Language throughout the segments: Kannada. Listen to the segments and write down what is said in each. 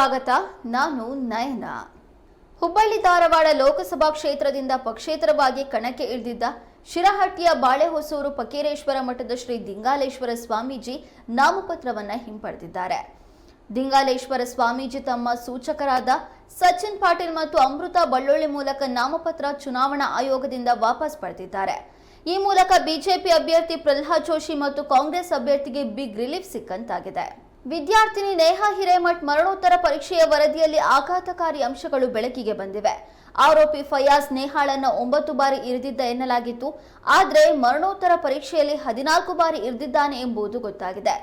ಸ್ವಾಗತ, ನಾನು ನಯನ. ಹುಬ್ಬಳ್ಳಿ ಧಾರವಾಡ ಲೋಕಸಭಾ ಕ್ಷೇತ್ರದಿಂದ ಪಕ್ಷೇತರವಾಗಿ ಕಣಕ್ಕೆ ಇಳಿದಿದ್ದ ಶಿರಹಟ್ಟಿಯ ಬಾಳೆಹೊಸೂರು ಪಕೀರೇಶ್ವರ ಮಠದ ಶ್ರೀ ದಿಂಗಾಲೇಶ್ವರ ಸ್ವಾಮೀಜಿ ನಾಮಪತ್ರವನ್ನು ಹಿಂಪಡೆದಿದ್ದಾರೆ. ದಿಂಗಾಲೇಶ್ವರ ಸ್ವಾಮೀಜಿ ತಮ್ಮ ಸೂಚಕರಾದ ಸಚಿನ್ ಪಾಟೀಲ್ ಮತ್ತು ಅಮೃತ ಬಳ್ಳೊಳ್ಳಿ ಮೂಲಕ ನಾಮಪತ್ರ ಚುನಾವಣಾ ಆಯೋಗದಿಂದ ವಾಪಸ್ ಪಡೆದಿದ್ದಾರೆ. ಈ ಮೂಲಕ ಬಿಜೆಪಿ ಅಭ್ಯರ್ಥಿ ಪ್ರಹ್ಲಾದ್ ಜೋಶಿ ಮತ್ತು ಕಾಂಗ್ರೆಸ್ ಅಭ್ಯರ್ಥಿಗೆ ಬಿಗ್ ರಿಲೀಫ್ ಸಿಕ್ಕಂತಾಗಿದೆ. ವಿದ್ಯಾರ್ಥಿನಿ ನೇಹಾ ಹಿರೇಮಠ್ ಮರಣೋತ್ತರ ಪರೀಕ್ಷೆಯ ವರದಿಯಲ್ಲಿ ಆಘಾತಕಾರಿ ಅಂಶಗಳು ಬೆಳಕಿಗೆ ಬಂದಿವೆ. ಆರೋಪಿ ಫಯಾಜ್ ನೇಹಾಳನ್ನು ಒಂಬತ್ತು ಬಾರಿ ಇರಿದಿದ್ದ ಎನ್ನಲಾಗಿತ್ತು. ಆದರೆ ಮರಣೋತ್ತರ ಪರೀಕ್ಷೆಯಲ್ಲಿ ಹದಿನಾಲ್ಕು ಬಾರಿ ಇರಿದಿದ್ದಾನೆ ಎಂಬುದು ಗೊತ್ತಾಗಿದೆ.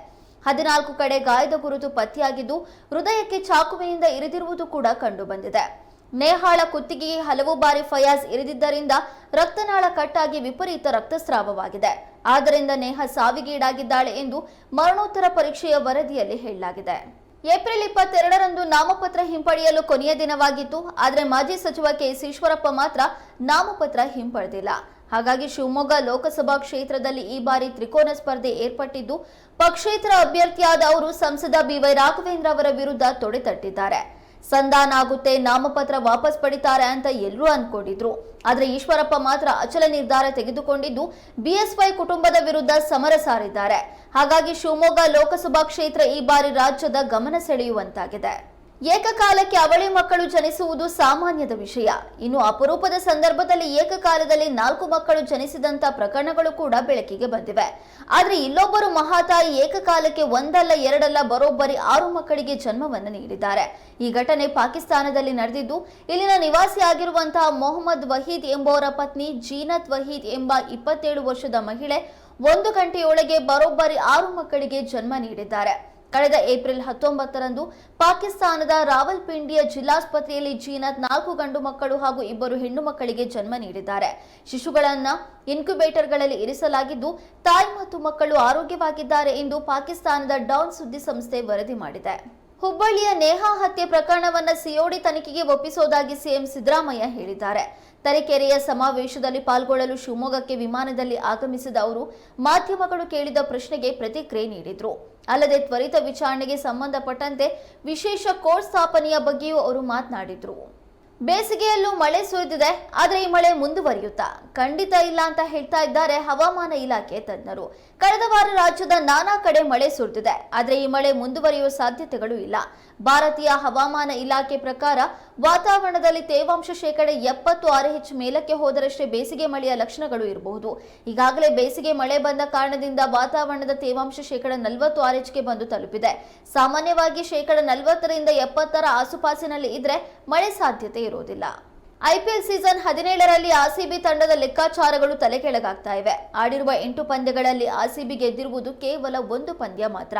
ಹದಿನಾಲ್ಕು ಕಡೆ ಗಾಯದ ಗುರುತು ಪತ್ತೆಯಾಗಿದ್ದು, ಹೃದಯಕ್ಕೆ ಚಾಕುವಿನಿಂದ ಇರಿದಿರುವುದು ಕೂಡ ಕಂಡುಬಂದಿದೆ. ನೇಹಾಳ ಕುತ್ತಿಗೆಗೆ ಹಲವು ಬಾರಿ ಫಯಾಜ್ ಇರಿದಿದ್ದರಿಂದ ರಕ್ತನಾಳ ಕಟ್ಟಾಗಿ ವಿಪರೀತ ರಕ್ತಸ್ರಾವವಾಗಿದೆ. ಆದ್ದರಿಂದ ನೇಹ ಸಾವಿಗೀಡಾಗಿದ್ದಾಳೆ ಎಂದು ಮರಣೋತ್ತರ ಪರೀಕ್ಷೆಯ ವರದಿಯಲ್ಲಿ ಹೇಳಲಾಗಿದೆ. ಏಪ್ರಿಲ್ ಇಪ್ಪತ್ತೆರಡರಂದು ನಾಮಪತ್ರ ಹಿಂಪಡೆಯಲು ಕೊನೆಯ ದಿನವಾಗಿತ್ತು. ಆದರೆ ಮಾಜಿ ಸಚಿವ ಕೆಎಸ್ ಈಶ್ವರಪ್ಪ ಮಾತ್ರ ನಾಮಪತ್ರ ಹಿಂಪಡೆದಿಲ್ಲ. ಹಾಗಾಗಿ ಶಿವಮೊಗ್ಗ ಲೋಕಸಭಾ ಕ್ಷೇತ್ರದಲ್ಲಿ ಈ ಬಾರಿ ತ್ರಿಕೋನ ಸ್ಪರ್ಧೆ ಏರ್ಪಟ್ಟಿದ್ದು, ಪಕ್ಷೇತರ ಅಭ್ಯರ್ಥಿಯಾದ ಅವರು ಸಂಸದ ಬಿವೈ ರಾಘವೇಂದ್ರ ಅವರ ವಿರುದ್ಧ ತೊಡೆತಟ್ಟಿದ್ದಾರೆ ಸಂಧಾನ ಆಗುತ್ತೆ, ನಾಮಪತ್ರ ವಾಪಸ್ ಪಡಿತಾರೆ ಅಂತ ಎಲ್ಲರೂ ಅನ್ಕೊಂಡಿದ್ರು. ಆದ್ರೆ ಈಶ್ವರಪ್ಪ ಮಾತ್ರ ಅಚಲ ನಿರ್ಧಾರ ತೆಗೆದುಕೊಂಡಿದ್ದು ಬಿಎಸ್ವೈ ಕುಟುಂಬದ ವಿರುದ್ಧ ಸಮರ ಸಾರಿದ್ದಾರೆ. ಹಾಗಾಗಿ ಶಿವಮೊಗ್ಗ ಲೋಕಸಭಾ ಕ್ಷೇತ್ರ ಈ ಬಾರಿ ರಾಜ್ಯದ ಗಮನ ಸೆಳೆಯುವಂತಾಗಿದೆ. ಏಕಕಾಲಕ್ಕೆ ಅವಳಿ ಮಕ್ಕಳು ಜನಿಸುವುದು ಸಾಮಾನ್ಯದ ವಿಷಯ. ಇನ್ನು ಅಪರೂಪದ ಸಂದರ್ಭದಲ್ಲಿ ಏಕಕಾಲದಲ್ಲಿ ನಾಲ್ಕು ಮಕ್ಕಳು ಜನಿಸಿದಂತ ಪ್ರಕರಣಗಳು ಕೂಡ ಬೆಳಕಿಗೆ ಬಂದಿವೆ. ಆದ್ರೆ ಇಲ್ಲೊಬ್ಬರು ಮಹಾತಾಯಿ ಏಕಕಾಲಕ್ಕೆ ಒಂದಲ್ಲ, ಎರಡಲ್ಲ, ಬರೋಬ್ಬರಿ ಆರು ಮಕ್ಕಳಿಗೆ ಜನ್ಮವನ್ನು ನೀಡಿದ್ದಾರೆ. ಈ ಘಟನೆ ಪಾಕಿಸ್ತಾನದಲ್ಲಿ ನಡೆದಿದ್ದು, ಇಲ್ಲಿನ ನಿವಾಸಿ ನಿವಾಸಿಯಾಗಿರುವಂತಹ ಮೊಹಮ್ಮದ್ ವಹೀದ್ ಎಂಬುವರ ಪತ್ನಿ ಜೀನತ್ ವಹೀದ್ ಎಂಬ ಇಪ್ಪತ್ತೇಳು ವರ್ಷದ ಮಹಿಳೆ ಒಂದು ಗಂಟೆಯೊಳಗೆ ಬರೋಬ್ಬರಿ ಆರು ಮಕ್ಕಳಿಗೆ ಜನ್ಮ ನೀಡಿದ್ದಾರೆ. ಕಳೆದ ಏಪ್ರಿಲ್ ಹತ್ತೊಂಬತ್ತರಂದು ಪಾಕಿಸ್ತಾನದ ರಾವಲ್ಪಿಂಡಿಯ ಜಿಲ್ಲಾಸ್ಪತ್ರೆಯಲ್ಲಿ ಜೀನತ್ ನಾಲ್ಕು ಗಂಡು ಮಕ್ಕಳು ಹಾಗೂ ಇಬ್ಬರು ಹೆಣ್ಣು ಮಕ್ಕಳಿಗೆ ಜನ್ಮ ನೀಡಿದ್ದಾರೆ. ಶಿಶುಗಳನ್ನು ಇನ್ಕ್ಯುಬೇಟರ್ಗಳಲ್ಲಿ ಇರಿಸಲಾಗಿದ್ದು, ತಾಯಿ ಮತ್ತು ಮಕ್ಕಳು ಆರೋಗ್ಯವಾಗಿದ್ದಾರೆ ಎಂದು ಪಾಕಿಸ್ತಾನದ ಡೌನ್ ಸುದ್ದಿ ಸಂಸ್ಥೆ ವರದಿ ಮಾಡಿದೆ. ಹುಬ್ಬಳ್ಳಿಯ ನೇಹಾ ಹತ್ಯೆ ಪ್ರಕರಣವನ್ನು ಸಿಒಡಿ ತನಿಖೆಗೆ ಒಪ್ಪಿಸೋದಾಗಿ ಸಿಎಂ ಸಿದ್ದರಾಮಯ್ಯ ಹೇಳಿದ್ದಾರೆ. ತರೀಕೆರೆಯ ಸಮಾವೇಶದಲ್ಲಿ ಪಾಲ್ಗೊಳ್ಳಲು ಶಿವಮೊಗ್ಗಕ್ಕೆ ವಿಮಾನದಲ್ಲಿ ಆಗಮಿಸಿದ ಅವರು, ಮಾಧ್ಯಮಗಳು ಕೇಳಿದ ಪ್ರಶ್ನೆಗೆ ಪ್ರತಿಕ್ರಿಯೆ ನೀಡಿದರು. ಅಲ್ಲದೆ ತ್ವರಿತ ವಿಚಾರಣೆಗೆ ಸಂಬಂಧಪಟ್ಟಂತೆ ವಿಶೇಷ ಕೋರ್ಟ್ ಸ್ಥಾಪನೆಯ ಬಗ್ಗೆಯೂ ಅವರು ಮಾತನಾಡಿದರು. ಬೇಸಿಗೆಯಲ್ಲೂ ಮಳೆ ಸುರಿದಿದೆ, ಆದರೆ ಈ ಮಳೆ ಮುಂದುವರಿಯುತ್ತಾ? ಖಂಡಿತ ಇಲ್ಲ ಅಂತ ಹೇಳ್ತಾ ಇದ್ದಾರೆ ಹವಾಮಾನ ಇಲಾಖೆ ತಜ್ಞರು. ಕಳೆದ ವಾರ ರಾಜ್ಯದ ನಾನಾ ಕಡೆ ಮಳೆ ಸುರಿದಿದೆ. ಆದರೆ ಈ ಮಳೆ ಮುಂದುವರಿಯುವ ಸಾಧ್ಯತೆಗಳು ಇಲ್ಲ. ಭಾರತೀಯ ಹವಾಮಾನ ಇಲಾಖೆ ಪ್ರಕಾರ ವಾತಾವರಣದಲ್ಲಿ ತೇವಾಂಶ ಶೇಕಡ ಎಪ್ಪತ್ತು ಆರ್ಎಚ್ ಮೇಲಕ್ಕೆ ಹೋದರಷ್ಟೇ ಬೇಸಿಗೆ ಮಳೆಯ ಲಕ್ಷಣಗಳು ಇರಬಹುದು. ಈಗಾಗಲೇ ಬೇಸಿಗೆ ಮಳೆ ಬಂದ ಕಾರಣದಿಂದ ವಾತಾವರಣದ ತೇವಾಂಶ ಶೇಕಡ ನಲವತ್ತು ಆರ್ಎಚ್ಗೆ ಬಂದು ತಲುಪಿದೆ. ಸಾಮಾನ್ಯವಾಗಿ ಶೇಕಡ ನಲವತ್ತರಿಂದ ಎಪ್ಪತ್ತರ ಆಸುಪಾಸಿನಲ್ಲಿ ಇದ್ರೆ ಮಳೆ ಸಾಧ್ಯತೆ ಇರುವುದಿಲ್ಲ. ಐಪಿಎಲ್ ಸೀಸನ್ ಹದಿನೇಳರಲ್ಲಿ ಆರ್ಸಿಬಿ ತಂಡದ ಲೆಕ್ಕಾಚಾರಗಳು ತಲೆಕೆಳಗಾಗ್ತಾ ಇವೆ. ಆಡಿರುವ ಎಂಟು ಪಂದ್ಯಗಳಲ್ಲಿ ಆರ್ಸಿಬಿ ಗೆದ್ದಿರುವುದು ಕೇವಲ ಒಂದು ಪಂದ್ಯ ಮಾತ್ರ.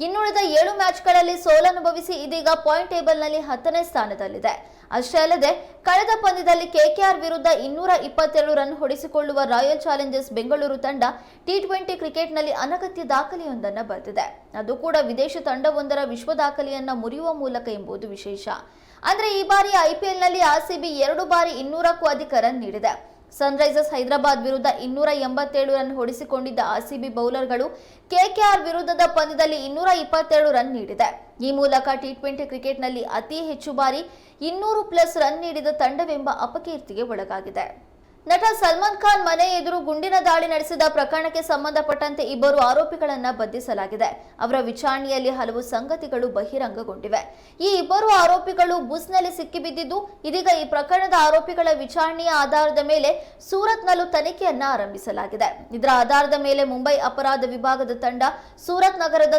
ಇನ್ನುಳಿದ ಏಳು ಮ್ಯಾಚ್ಗಳಲ್ಲಿ ಸೋಲನುಭವಿಸಿ ಇದೀಗ ಪಾಯಿಂಟ್ ಟೇಬಲ್ನಲ್ಲಿ ಹತ್ತನೇ ಸ್ಥಾನದಲ್ಲಿದೆ. ಅಷ್ಟೇ ಅಲ್ಲದೆ, ಕಳೆದ ಪಂದ್ಯದಲ್ಲಿ ಕೆಕೆಆರ್ ವಿರುದ್ಧ ಇನ್ನೂರ ಇಪ್ಪತ್ತೆರಡು ರನ್ ಹೊಡೆಸಿಕೊಳ್ಳುವ ರಾಯಲ್ ಚಾಲೆಂಜರ್ಸ್ ಬೆಂಗಳೂರು ತಂಡ ಟಿ ಟ್ವೆಂಟಿ ಕ್ರಿಕೆಟ್ನಲ್ಲಿ ಅನಗತ್ಯ ದಾಖಲೆಯೊಂದನ್ನು ಬರೆದಿದೆ. ಅದು ಕೂಡ ವಿದೇಶಿ ತಂಡವೊಂದರ ವಿಶ್ವ ದಾಖಲೆಯನ್ನ ಮುರಿಯುವ ಮೂಲಕ ಎಂಬುದು ವಿಶೇಷ. ಅಂದ್ರೆ ಈ ಬಾರಿ ಐಪಿಎಲ್ನಲ್ಲಿ ಆರ್ಸಿಬಿ ಎರಡು ಬಾರಿ ಇನ್ನೂರಕ್ಕೂ ಅಧಿಕ ರನ್ ನೀಡಿದೆ. ಸನ್ರೈಸರ್ಸ್ ಹೈದರಾಬಾದ್ ವಿರುದ್ಧ ಇನ್ನೂರ ಎಂಬತ್ತೇಳು ರನ್ ಹೊಡಿಸಿಕೊಂಡಿದ್ದ ಆರ್ಸಿಬಿ ಬೌಲರ್ಗಳು ಕೆಕೆಆರ್ ವಿರುದ್ಧದ ಪಂದ್ಯದಲ್ಲಿ ಇನ್ನೂರ ಇಪ್ಪತ್ತೆರಡು ರನ್ ನೀಡಿದೆ. ಈ ಮೂಲಕ ಟಿ ಟ್ವೆಂಟಿ ಕ್ರಿಕೆಟ್ನಲ್ಲಿ ಅತಿ ಹೆಚ್ಚು ಬಾರಿ ಇನ್ನೂರು ಪ್ಲಸ್ ರನ್ ನೀಡಿದ ತಂಡವೆಂಬ ಅಪಕೀರ್ತಿಗೆ ಒಳಗಾಗಿದೆ. ನಟ ಸಲ್ಮಾನ್ ಖಾನ್ ಮನೆ ಎದುರು ಗುಂಡಿನ ದಾಳಿ ನಡೆಸಿದ ಪ್ರಕರಣಕ್ಕೆ ಸಂಬಂಧಪಟ್ಟಂತೆ ಇಬ್ಬರು ಆರೋಪಿಗಳನ್ನ ಬಂಧಿಸಲಾಗಿದೆ. ಅವರ ವಿಚಾರಣೆಯಲ್ಲಿ ಹಲವು ಸಂಗತಿಗಳು ಬಹಿರಂಗಗೊಂಡಿವೆ. ಈ ಇಬ್ಬರು ಆರೋಪಿಗಳು ಬುಸ್ನಲ್ಲಿ ಸಿಕ್ಕಿಬಿದ್ದಿದ್ದು, ಇದೀಗ ಈ ಪ್ರಕರಣದ ಆರೋಪಿಗಳ ವಿಚಾರಣೆಯ ಆಧಾರದ ಮೇಲೆ ಸೂರತ್ನಲ್ಲೂ ತನಿಖೆಯನ್ನ ಆರಂಭಿಸಲಾಗಿದೆ. ಇದರ ಆಧಾರದ ಮೇಲೆ ಮುಂಬೈ ಅಪರಾಧ ವಿಭಾಗದ ತಂಡ ಸೂರತ್ ನಗರದ,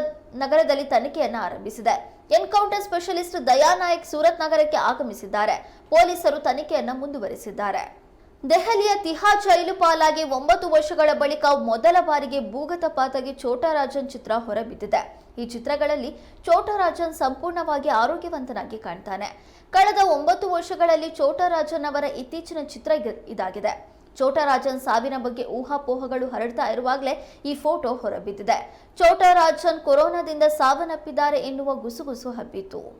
ನಗರದಲ್ಲಿ ತನಿಖೆಯನ್ನ ಆರಂಭಿಸಿದೆ. ಎನ್ಕೌಂಟರ್ ಸ್ಪೆಷಲಿಸ್ಟ್ ದಯಾನಾಯಕ್ ಸೂರತ್ ನಗರಕ್ಕೆ ಆಗಮಿಸಿದ್ದಾರೆ. ಪೊಲೀಸರು ತನಿಖೆಯನ್ನ ಮುಂದುವರೆಸಿದ್ದಾರೆ. ದೆಹಲಿಯ ತಿಹಾ ಜೈಲು ಪಾಲಾಗಿ ಒಂಬತ್ತು ವರ್ಷಗಳ ಬಳಿಕ ಮೊದಲ ಬಾರಿಗೆ ಭೂಗತ ಪಾತಗೆ ಛೋಟರಾಜನ್ ಚಿತ್ರ ಹೊರಬಿದ್ದಿದೆ. ಈ ಚಿತ್ರಗಳಲ್ಲಿ ಚೋಟರಾಜನ್ ಸಂಪೂರ್ಣವಾಗಿ ಆರೋಗ್ಯವಂತನಾಗಿ ಕಾಣ್ತಾನೆ. ಕಳೆದ ಒಂಬತ್ತು ವರ್ಷಗಳಲ್ಲಿ ಚೋಟರಾಜನ್ ಅವರ ಇತ್ತೀಚಿನ ಚಿತ್ರ ಇದ್- ಇದಾಗಿದೆ. ಚೋಟರಾಜನ್ ಸಾವಿನ ಬಗ್ಗೆ ಊಹಾಪೋಹಗಳು ಹರಡ್ತಾ ಇರುವಾಗಲೇ ಈ ಫೋಟೋ ಹೊರಬಿದ್ದಿದೆ. ಚೋಟರಾಜನ್ ಕೊರೋನಾದಿಂದ ಸಾವನ್ನಪ್ಪಿದ್ದಾರೆ ಎನ್ನುವ ಗುಸುಗುಸು ಹಬ್ಬಿತ್ತು.